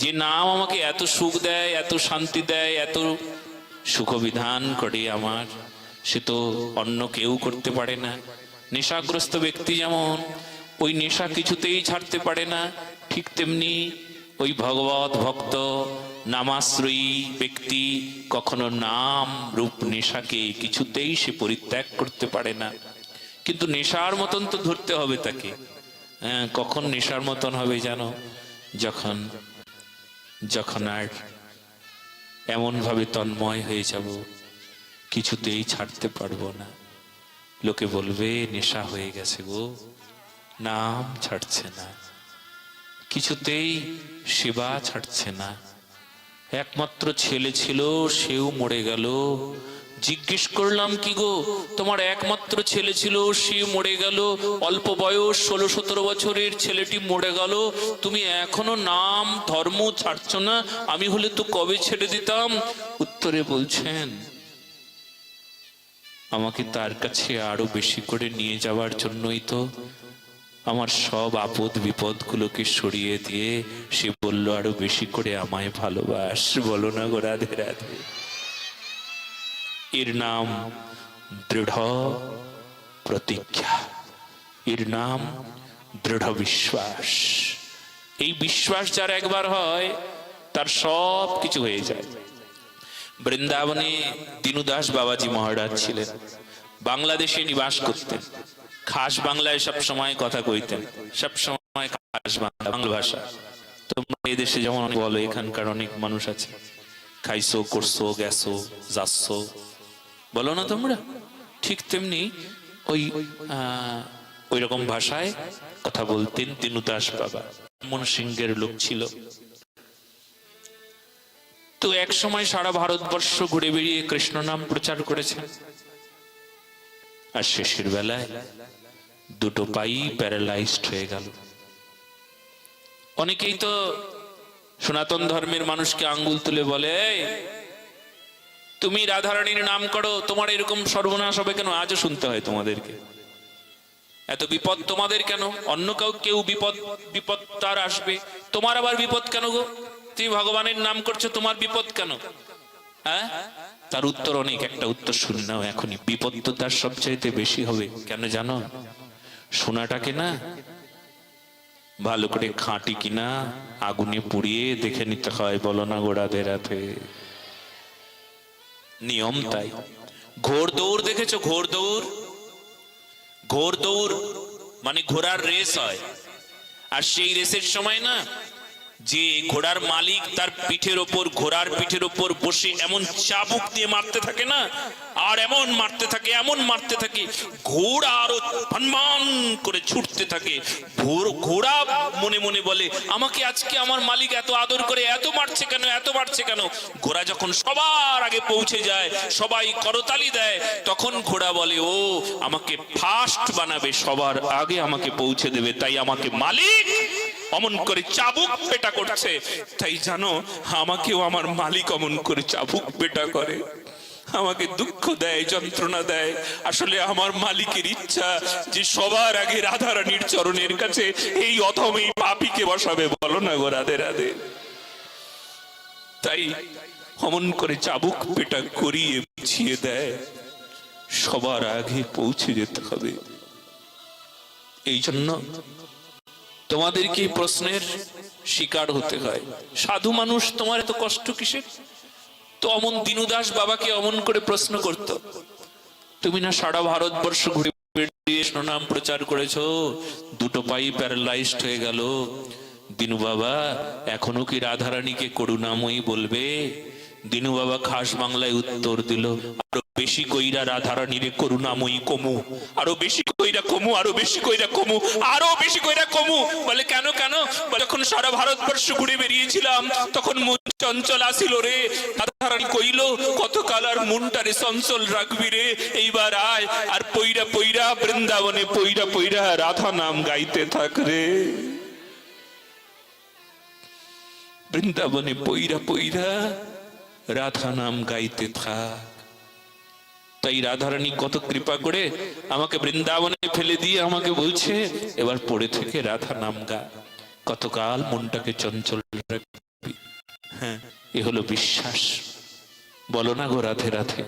যে নাম আমাকে এত সুখ দেয়, এত শান্তি দেয়, এত সুখবিধান করে আমার, সে তো অন্য কেউ করতে পারে না। নেশাগ্রস্ত ব্যক্তি যেমন, ওই নেশা কিছুতেই ছাড়তে পারে না। ঠিক তেমনি ওই ভগবত ভক্ত, নামাশ্রয়ী ব্যক্তি, কখনো নাম রূপ নেশাকে কিছুতেই সে পরিত্যাগ করতে পারে না। কিন্তু নেশার মতন তো ধরতে হবে তাকে। হ্যাঁ কখন নেশার মতন হবে জানো? যখন যখন আর এমনভাবে তন্ময় হয়ে যাব, কিছুতেই ছাড়তে পারব না। লোকে বলবে, নেশা হয়ে গেছে গো, নাম ছাড়ছে না। কিছুতেই সেবা ছাড়ছে না। একমাত্র ছেলে ছিল, সেও মরে গেল জিজ্ঞেস করলাম, কি গো, তোমার একমাত্র ছেলে ছিল, সে মরে গেল। অল্প বয়স ষোলো সতেরো বছরের ছেলেটি মরে গেল। তুমি এখনও নাম, ধর্ম ছাড়ছো না। আমি হলে তো কবে ছেড়ে দিতাম? উত্তরে বলছেন, আমাকে তার কাছে আরও বেশি করে নিয়ে যাওয়ার জন্যই তো আমার সব আপদ বিপদগুলোকে সরিয়ে দিয়ে সে বলল, আরও বেশি করে আমায় ভালোবাস। বলো না গো রাধে রাধে এর নাম দৃঢ় প্রতিজ্ঞা। এর নাম দৃঢ় বিশ্বাস। এই বিশ্বাস যার একবার হয়, তার সব কিছু হয়ে যায়। বৃন্দাবনে দিনুদাস বাবাজি মহারাজ ছিলেন। বাংলাদেশে নিবাস করতেন। খাস বাংলায় সব সময় কথা কইতেন। সব সময় খাস বাংলা বাংলা ভাষা। তোমরা এদেশে যেমন বলো, এখানকার অনেক মানুষ আছে। খাইছো, করছ, গেছো, যাচ্ছ। বলো না তোমরা? ঠিক তেমনি ওই ওই রকম ভাষায় কথা বলতেন তিনুদাস বাবা। মন সিংহের লোক ছিল। তো এক সময় সারা ভারতবর্ষ ঘুরে বেরিয়ে কৃষ্ণ নাম প্রচার করেছেন আর শেষের বেলায় দুটো পাই প্যারালাইজড হয়ে গেল। অনেকেই তো সনাতন ধর্মের মানুষকে আঙ্গুল তুলে বলে "এই, তুমি রাধারানীর নাম করো, তোমার এরকম সর্বনাশ হবে কেন? আজও শুনতে হয় তোমাদেরকে। এত বিপদ তোমাদের কেন? অন্য কাউ কেউ বিপদ বিপদ তার আসবে। তোমার আবার বিপদ কেন গো? তুমি ভগবানের নাম করছ, তোমার বিপদ কেন? হ্যাঁ? তার উত্তর অনেক, একটা উত্তর শুনে নাও এখনই। বিপদ তো তার সবচাইতে বেশি হবে, কেন জানো? সোনাটাকে না ভালো করে খাঁটি কিনা? আগুনে পুড়িয়ে দেখে নিতে হয়, বলো না গোড়াতে রাতে নিয়ম তাই। ঘোর দৌড় দেখেছ? ঘোর দৌড়? ঘোর দৌড় মানে ঘোড়ার রেস হয়। আর সেই রেসের সময় না যে ঘোড়ার মালিক তার পিঠের ওপর, ঘোড়ার পিঠের ওপর বসে এমন চাবুক দিয়ে মারতে থাকে না? আর এমন মারতে থাকে, এমন মারতে থাকে, ঘোড়া আরও হনমান করে ছুটতে থাকে। ঘোড়া মনে মনে বলে, আমাকে আজকে আমার মালিক এত আদর করে, এত মারছে কেন, এত মারছে কেন? ঘোড়া যখন সবার আগে পৌঁছে যায়, সবাই করতালি দেয়, তখন ঘোড়া বলে, ও, আমাকে ফাস্ট বানাবে, সবার আগে আমাকে পৌঁছে দেবে, তাই আমাকে মালিক অমন করে চাবুক পেটা করছে। তাই জানো, আমাকেও আমার মালিক অমন করে চাবুক পেটা করে। আমাকে দুঃখ দেয়, যন্ত্রণা দেয়। আসলে আমার মালিকের ইচ্ছা যে সবার আগে রাধারানীর চরণের কাছে এই অথম এই পাপিকে বসাবে। বলো না গো রাধে রাধে। তাই অমন করে চাবুক পেটা করিয়ে বুঝিয়ে দেয়। সবার আগে পৌঁছে যেতে হবে। এই জন্য তোমাদেরকে এই প্রশ্নের শিকার হতে হয়? সাধু মানুষ তোমার এত কষ্ট কিসের? তো অমন দিনুদাস বাবাকে অমন করে প্রশ্ন করত, তুমি না সারা ভারতবর্ষ ঘুরে নাম প্রচার করেছ, দুটো পাই প্যারালাইজড হয়ে গেল। দিনু বাবা, এখনও কি রাধারানীকে করুণাময়ী বলবে? দিনু বাবা খাস বাংলায় উত্তর দিল, আরও বেশি কইরা রাধারানী রে করুণাময়ী কমু, আরও বেশি কইরা কমু, আরও বেশি কইরা কমু, আরও বেশি কইরা কমু। বলে, কেন কেন? যখন সারা ভারতবর্ষ ঘুরে বেরিয়েছিলাম, তখন মন চঞ্চল আসিল রে। রাধারানী কইল, কতকাল আর মনটারে চঞ্চল রাখবি রে? এইবার আয়, আর পইরা পইরা বৃন্দাবনে পইরা পইরা রাধা নাম গাইতে থাক রে। বৃন্দাবনে পইরা পইরা রাধা নাম গাইতে থাক। তাই রাধারানী কত কৃপা করে আমাকে বৃন্দাবনে ফেলে দিয়ে আমাকে বলছে, এবার পড়ে থেকে রাধা নাম গা। কতকাল মনটাকে চঞ্চল রাখবি? হ্যাঁ এ হলো বিশ্বাস। বলো না গো রাধে রাধে।